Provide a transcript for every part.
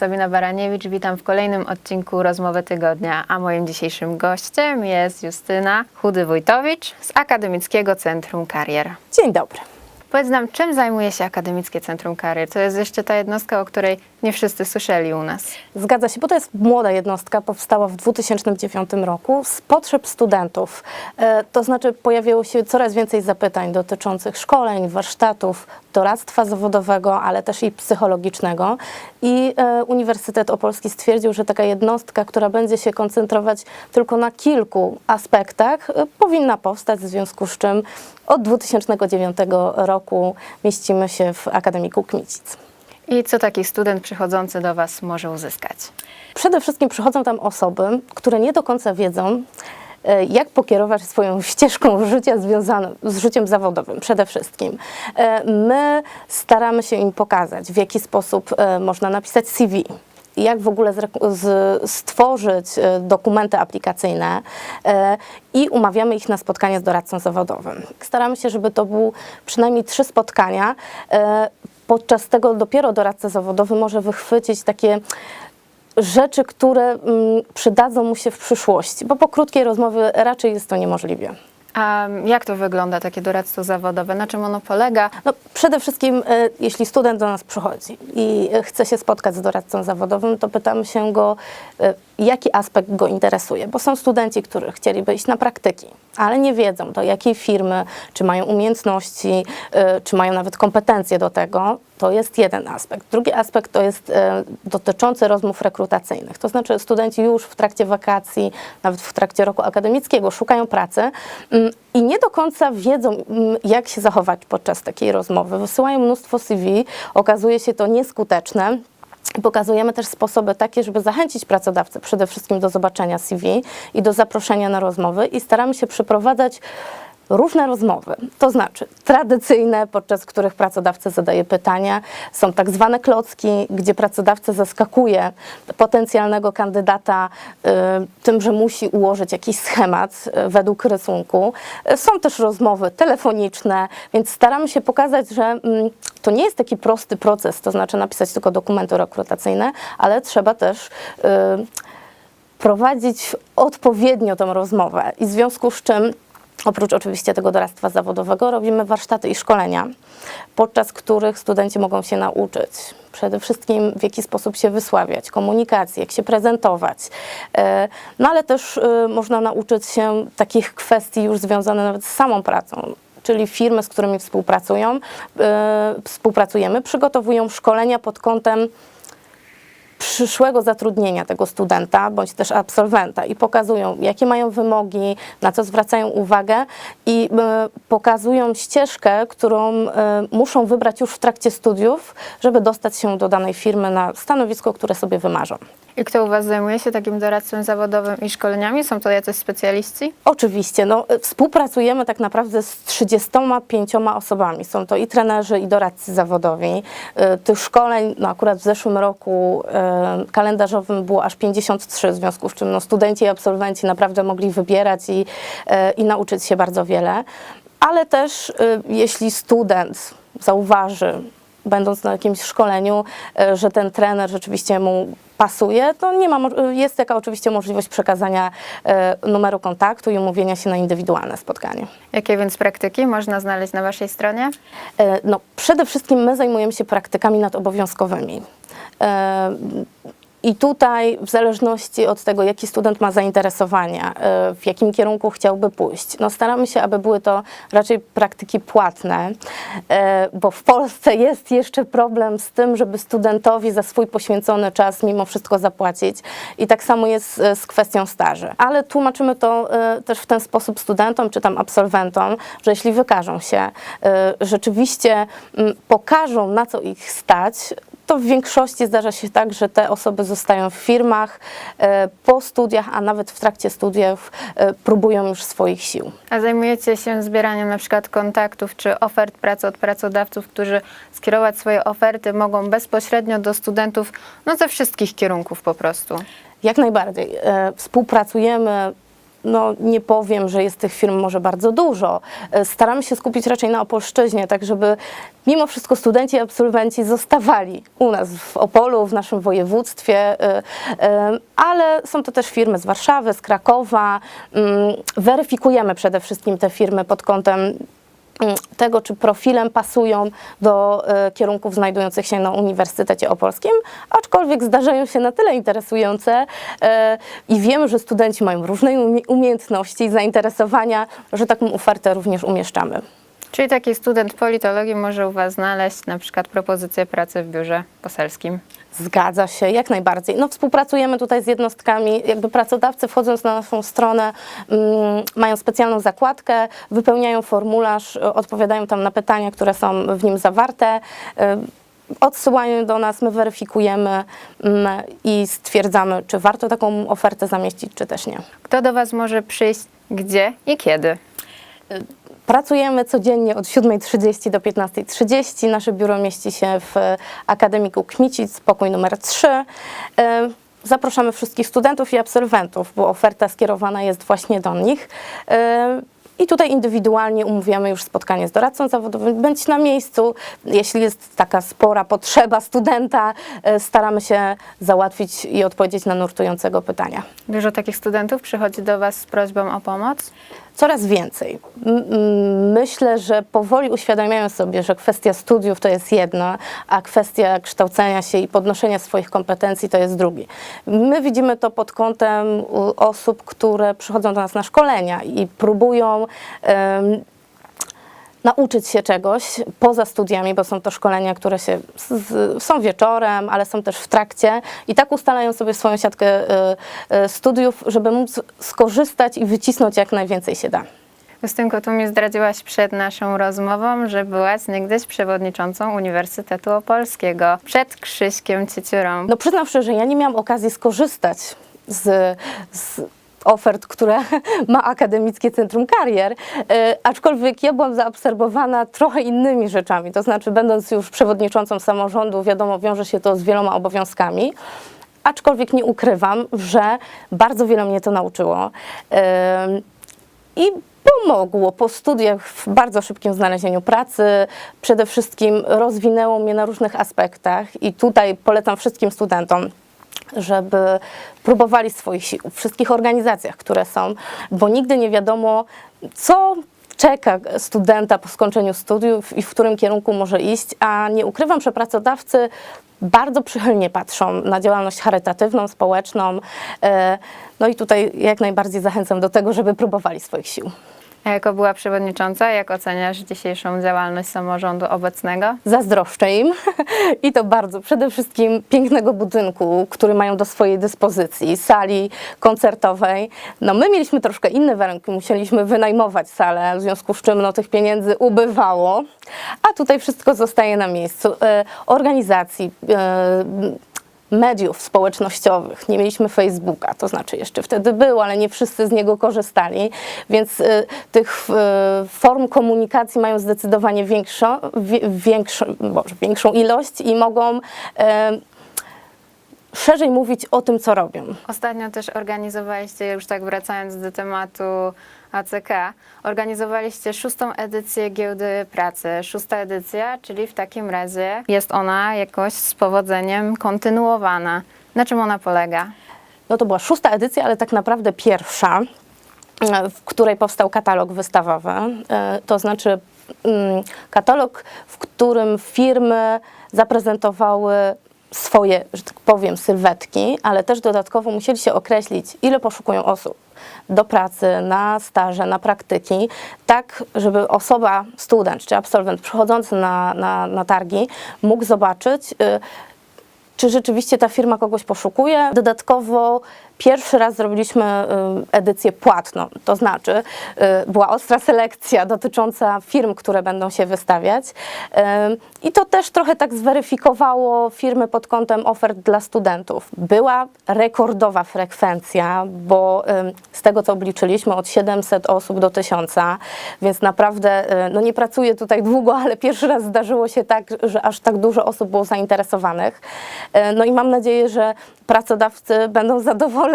Sabina Baraniewicz, witam w kolejnym odcinku Rozmowy Tygodnia, a moim dzisiejszym gościem jest Justyna Chudy-Wójtowicz z Akademickiego Centrum Karier. Dzień dobry. Powiedz nam, czym zajmuje się Akademickie Centrum Karier? To jest jeszcze ta jednostka, o której nie wszyscy słyszeli u nas. Zgadza się, bo to jest młoda jednostka, powstała w 2009 roku z potrzeb studentów. E, to znaczy pojawiło się coraz więcej zapytań dotyczących szkoleń, warsztatów, doradztwa zawodowego, ale też i psychologicznego. I e, Uniwersytet Opolski stwierdził, że taka jednostka, która będzie się koncentrować tylko na kilku aspektach, e, powinna powstać, w związku z czym od 2009 roku mieścimy się w Akademiku Kmicic. I co taki student przychodzący do Was może uzyskać? Przede wszystkim przychodzą tam osoby, które nie do końca wiedzą, jak pokierować swoją ścieżką życia związaną z życiem zawodowym przede wszystkim. E, My staramy się im pokazać, w jaki sposób e, można napisać CV, jak w ogóle stworzyć e, dokumenty aplikacyjne e, i umawiamy ich na spotkanie z doradcą zawodowym. Staramy się, żeby to były przynajmniej trzy spotkania. E, Podczas tego dopiero doradca zawodowy może wychwycić takie rzeczy, które mm, przydadzą mu się w przyszłości, bo po krótkiej rozmowie raczej jest to niemożliwe. A jak to wygląda, takie doradztwo zawodowe? Na czym ono polega? No, przede wszystkim, e, jeśli student do nas przychodzi i chce się spotkać z doradcą zawodowym, to pytamy się go, e, jaki aspekt go interesuje, bo są studenci, którzy chcieliby iść na praktyki, ale nie wiedzą do jakiej firmy, czy mają umiejętności, e, czy mają nawet kompetencje do tego. To jest jeden aspekt. Drugi aspekt to jest e, dotyczący rozmów rekrutacyjnych. To znaczy studenci już w trakcie wakacji, nawet w trakcie roku akademickiego szukają pracy mm, i nie do końca wiedzą, mm, jak się zachować podczas takiej rozmowy. Wysyłają mnóstwo CV, okazuje się to nieskuteczne. Pokazujemy też sposoby takie, żeby zachęcić pracodawcę przede wszystkim do zobaczenia CV i do zaproszenia na rozmowy i staramy się przeprowadzać różne rozmowy, to znaczy tradycyjne, podczas których pracodawca zadaje pytania, są tak zwane klocki, gdzie pracodawca zaskakuje potencjalnego kandydata y, tym, że musi ułożyć jakiś schemat y, według rysunku. Y, Są też rozmowy telefoniczne, więc staramy się pokazać, że mm, to nie jest taki prosty proces, to znaczy napisać tylko dokumenty rekrutacyjne, ale trzeba też prowadzić odpowiednio tą rozmowę. I w związku z czym Oprócz oczywiście tego doradztwa zawodowego robimy warsztaty i szkolenia, podczas których studenci mogą się nauczyć przede wszystkim w jaki sposób się wysławiać, komunikacji, jak się prezentować. E, No ale też e, można nauczyć się takich kwestii już związanych nawet z samą pracą. Czyli firmy, z którymi współpracują, e, współpracujemy, przygotowują szkolenia pod kątem przyszłego zatrudnienia tego studenta bądź też absolwenta i pokazują, jakie mają wymogi, na co zwracają uwagę i e, pokazują ścieżkę, którą e, muszą wybrać już w trakcie studiów, żeby dostać się do danej firmy na stanowisko, które sobie wymarzą. I kto u Was zajmuje się takim doradztwem zawodowym i szkoleniami? Są to jacyś specjaliści? Oczywiście, no, e, współpracujemy tak naprawdę z 35 osobami. Są to i trenerzy, i doradcy zawodowi. E, Tych szkoleń, no akurat w zeszłym roku e, kalendarzowym było aż 53, w związku z czym no, studenci i absolwenci naprawdę mogli wybierać i, i nauczyć się bardzo wiele. Ale też jeśli student zauważy, będąc na jakimś szkoleniu, e, że ten trener rzeczywiście mu pasuje, to nie ma, jest taka oczywiście możliwość przekazania e, numeru kontaktu i umówienia się na indywidualne spotkanie. Jakie więc praktyki można znaleźć na Waszej stronie? E, No, przede wszystkim my zajmujemy się praktykami nadobowiązkowymi. I tutaj, w zależności od tego, jaki student ma zainteresowania, e, w jakim kierunku chciałby pójść, no staramy się, aby były to raczej praktyki płatne, e, bo w Polsce jest jeszcze problem z tym, żeby studentowi za swój poświęcony czas mimo wszystko zapłacić. I tak samo jest e, z kwestią staży. Ale tłumaczymy to też w ten sposób studentom czy tam absolwentom, że jeśli wykażą się, rzeczywiście mm, pokażą, na co ich stać, to w większości zdarza się tak, że te osoby zostają w firmach e, po studiach, a nawet w trakcie studiów e, próbują już swoich sił. A zajmujecie się zbieraniem na przykład kontaktów czy ofert pracy od pracodawców, którzy skierować swoje oferty mogą bezpośrednio do studentów no ze wszystkich kierunków po prostu. Jak najbardziej. E, Współpracujemy no nie powiem, że jest tych firm może bardzo dużo. E, Staramy się skupić raczej na Opolszczyźnie, tak żeby mimo wszystko studenci i absolwenci zostawali u nas w Opolu, w naszym województwie, e, e, ale są to też firmy z Warszawy, z Krakowa. Mm, Weryfikujemy przede wszystkim te firmy pod kątem tego, czy profilem pasują do e, kierunków znajdujących się na Uniwersytecie Opolskim, aczkolwiek zdarzają się na tyle interesujące e, i wiemy, że studenci mają różne umie- umiejętności i zainteresowania, że taką ofertę również umieszczamy. Czyli taki student politologii może u Was znaleźć na przykład propozycję pracy w biurze poselskim. Zgadza się, jak najbardziej. No, współpracujemy tutaj z jednostkami, jakby pracodawcy wchodząc na naszą stronę mm, mają specjalną zakładkę, wypełniają formularz, y, odpowiadają tam na pytania, które są w nim zawarte. y, Odsyłają do nas, my weryfikujemy mm, i stwierdzamy, czy warto taką ofertę zamieścić, czy też nie. Kto do Was może przyjść, gdzie i kiedy? Pracujemy codziennie od 7.30 do 15.30. Nasze biuro mieści się w e, Akademiku Kmicic, pokój numer 3. E, Zapraszamy wszystkich studentów i absolwentów, bo oferta skierowana jest właśnie do nich. E, I tutaj indywidualnie umówiamy już spotkanie z doradcą zawodowym, bądź na miejscu. Jeśli jest taka spora potrzeba studenta, staramy się załatwić i odpowiedzieć na nurtującego pytania. Dużo takich studentów przychodzi do Was z prośbą o pomoc? Coraz więcej. Myślę, że powoli uświadamiają sobie, że kwestia studiów to jest jedna, a kwestia kształcenia się i podnoszenia swoich kompetencji to jest drugi. My widzimy to pod kątem osób, które przychodzą do nas na szkolenia i próbują nauczyć się czegoś poza studiami, bo są to szkolenia, które się z, są wieczorem, ale są też w trakcie i tak ustalają sobie swoją siatkę y, y, studiów, żeby móc skorzystać i wycisnąć jak najwięcej się da. Justynko, tu mi zdradziłaś przed naszą rozmową, że byłaś niegdyś przewodniczącą Uniwersytetu Opolskiego przed Krzyśkiem Cieciurą. No przyznam szczerze, że ja nie miałam okazji skorzystać z, z ofert, które ma Akademickie Centrum Karier, e, aczkolwiek ja byłam zaobserwowana trochę innymi rzeczami, to znaczy będąc już przewodniczącą samorządu, wiadomo, wiąże się to z wieloma obowiązkami, aczkolwiek nie ukrywam, że bardzo wiele mnie to nauczyło. I pomogło po studiach w bardzo szybkim znalezieniu pracy. Przede wszystkim rozwinęło mnie na różnych aspektach i tutaj polecam wszystkim studentom żeby próbowali swoich sił w wszystkich organizacjach, które są, bo nigdy nie wiadomo, co czeka studenta po skończeniu studiów i w którym kierunku może iść, a nie ukrywam, że pracodawcy bardzo przychylnie patrzą na działalność charytatywną, społeczną. E, No i tutaj jak najbardziej zachęcam do tego, żeby próbowali swoich sił. Jako była przewodnicząca, jak oceniasz dzisiejszą działalność samorządu obecnego? Zazdroszczę im i to bardzo. Przede wszystkim pięknego budynku, który mają do swojej dyspozycji, sali koncertowej. No my mieliśmy troszkę inne warunki, musieliśmy wynajmować salę, w związku z czym no, tych pieniędzy ubywało, a tutaj wszystko zostaje na miejscu. E, organizacji, e, mediów społecznościowych. Nie mieliśmy Facebooka, to znaczy jeszcze wtedy był, ale nie wszyscy z niego korzystali, więc y, tych y, form komunikacji mają zdecydowanie większą, wie, większą, boże, większą ilość i mogą y, szerzej mówić o tym, co robią. Ostatnio też organizowaliście, już tak wracając do tematu ACK, organizowaliście szóstą edycję Giełdy Pracy. Szósta edycja, czyli w takim razie jest ona jakoś z powodzeniem kontynuowana. Na czym ona polega? No to była szósta edycja, ale tak naprawdę pierwsza, w której powstał katalog wystawowy. E, To znaczy mm, katalog, w którym firmy zaprezentowały swoje, że tak powiem, sylwetki, ale też dodatkowo musieli się określić, ile poszukują osób do pracy, na staże, na praktyki, tak, żeby osoba, student czy absolwent przychodzący na, na, na targi mógł zobaczyć, y, czy rzeczywiście ta firma kogoś poszukuje. Dodatkowo pierwszy raz zrobiliśmy y, edycję płatną, to znaczy y, była ostra selekcja dotycząca firm, które będą się wystawiać Y, i to też trochę tak zweryfikowało firmy pod kątem ofert dla studentów. Była rekordowa frekwencja, bo z tego co obliczyliśmy od 700 osób do 1000, więc naprawdę no nie pracuję tutaj długo, ale pierwszy raz zdarzyło się tak, że aż tak dużo osób było zainteresowanych. No i mam nadzieję, że pracodawcy będą zadowoleni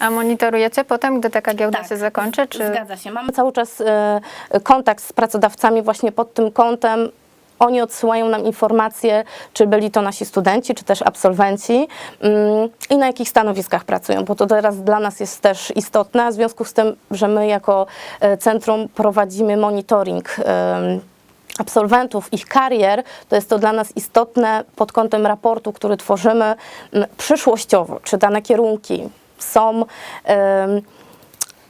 A monitorujecie potem, gdy taka giełda się zakończy? Czy... Tak, Zgadza się. Mamy cały czas e, kontakt z pracodawcami właśnie pod tym kątem. Oni odsyłają nam informacje, czy byli to nasi studenci, czy też absolwenci mm, i na jakich stanowiskach pracują, bo to teraz dla nas jest też istotne, w związku z tym, że my jako e, centrum prowadzimy monitoring absolwentów, ich karier, to jest to dla nas istotne pod kątem raportu, który tworzymy przyszłościowo, czy dane kierunki są em,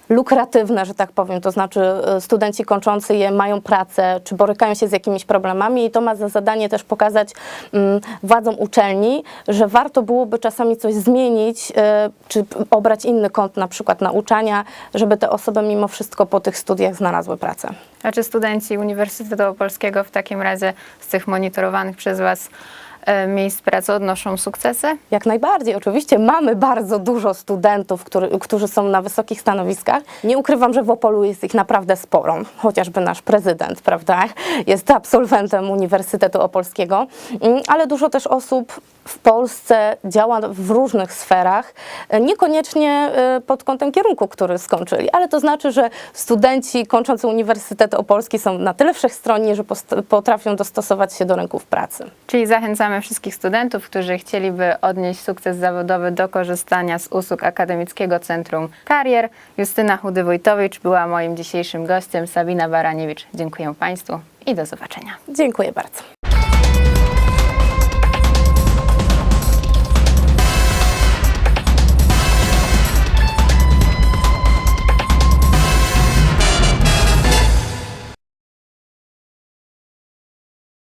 lukratywne, że tak powiem, to znaczy e, studenci kończący je mają pracę, czy borykają się z jakimiś problemami i to ma za zadanie też pokazać mm, władzom uczelni, że warto byłoby czasami coś zmienić, e, czy obrać inny kąt na przykład nauczania, żeby te osoby mimo wszystko po tych studiach znalazły pracę. A czy studenci Uniwersytetu Opolskiego w takim razie z tych monitorowanych przez Was miejsc pracy odnoszą sukcesy? Jak najbardziej. Oczywiście mamy bardzo dużo studentów, który, którzy są na wysokich stanowiskach. Nie ukrywam, że w Opolu jest ich naprawdę sporo. Chociażby nasz prezydent, prawda, jest absolwentem Uniwersytetu Opolskiego. Mm, Ale dużo też osób w Polsce działa w różnych sferach, e, niekoniecznie e, pod kątem kierunku, który skończyli, ale to znaczy, że studenci kończący Uniwersytet Opolski są na tyle wszechstronni, że potrafią dostosować się do rynków pracy. Czyli zachęcamy wszystkich studentów, którzy chcieliby odnieść sukces zawodowy do korzystania z usług Akademickiego Centrum Karier. Justyna Chudy-Wojtowicz była moim dzisiejszym gościem, Sabina Baraniewicz. Dziękuję Państwu i do zobaczenia. Dziękuję bardzo.